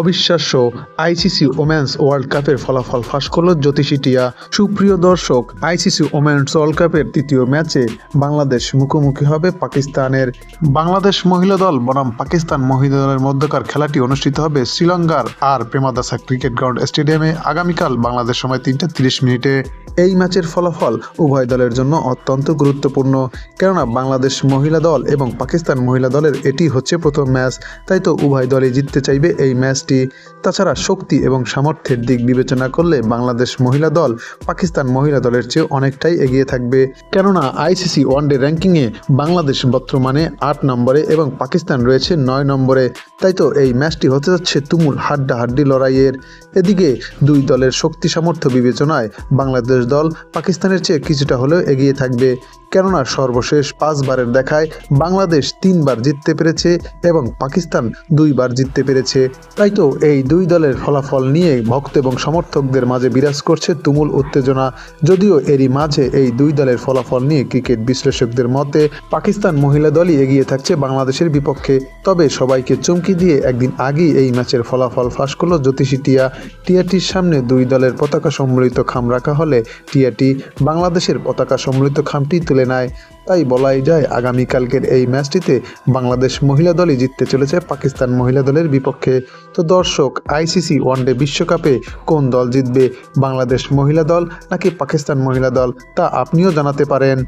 অবিশ্বাস্য ICC women's world কাপের ফলাফল ফাঁস করল জ্যোতিষী টিয়া। সুপ্রিয় দর্শক, আইসিসি ওমেন্স ওয়ার্ল্ড কাপের তৃতীয় ম্যাচে বাংলাদেশ মুখোমুখি হবে পাকিস্তানের। বাংলাদেশ মহিলা দল বনাম পাকিস্তান মহিলা দলের মধ্যকার খেলাটি অনুষ্ঠিত হবে শ্রীলঙ্কার আর প্রেমাদাসা ক্রিকেট গ্রাউন্ড স্টেডিয়ামে আগামীকাল বাংলাদেশ সময় তিনটা তিরিশ মিনিটে। এই ম্যাচের ফলাফল উভয় দলের জন্য অত্যন্ত গুরুত্বপূর্ণ, কেননা বাংলাদেশ মহিলা দল এবং পাকিস্তান মহিলা দলের এটি হচ্ছে প্রথম ম্যাচ, তাই তো উভয় দলই জিততে চাইবে এই ম্যাচটি তাছাড়া শক্তি এবং সামর্থ্যের দিক বিবেচনা করলে বাংলাদেশ মহিলা দল পাকিস্তান মহিলা দলের চেয়ে অনেকটাই এগিয়ে থাকবে। কেননা আইসিসি ওয়ানডে র্যাঙ্কিংয়ে বাংলাদেশ বর্তমানে আট নম্বরে এবং পাকিস্তান রয়েছে নয় নম্বরে। তাই তো এই ম্যাচটি হতে যাচ্ছে তুমুল হাড্ডাহাড্ডি লড়াইয়ের। এদিকে দুই দলের শক্তি সামর্থ্য বিবেচনায় বাংলাদেশ দল পাকিস্তানের চেয়ে কিছুটা হলেও এগিয়ে থাকবে। কেননা সর্বশেষ পাঁচবারের দেখায় বাংলাদেশ তিনবার জিততে পেরেছে এবং পাকিস্তান দুইবার জিততে পেরেছে। তাই তো এই দুই দলের ফলাফল নিয়ে ভক্ত এবং সমর্থকদের মাঝে বিরাজ করছে তুমুল উত্তেজনা। যদিও এরই মাঝে এই দুই দলের ফলাফল নিয়ে ক্রিকেট বিশ্লেষকদের মতে পাকিস্তান মহিলা দলই এগিয়ে থাকছে বাংলাদেশের বিপক্ষে। তবে সবাইকে চমকি দিয়ে একদিন আগেই এই ম্যাচের ফলাফল ফাঁস করল জ্যোতিষী টিয়া। টিয়াটির সামনে দুই দলের পতাকা সম্মিলিত খাম রাখা হলে টিয়াটি বাংলাদেশের পতাকা সম্মিলিত খামটি তুলে নেয়। তাই বলাই যায় আগামীকালকের এই ম্যাচটিতে বাংলাদেশ মহিলা দলই জিততে চলেছে পাকিস্তান মহিলা দলের বিপক্ষে। তো দর্শক আইসিসি ওয়ানডে বিশ্বকাপে কোন দল জিতবে? বাংলাদেশ মহিলা দল নাকি পাকিস্তান মহিলা দল? তা আপনিও জানাতে পারেন।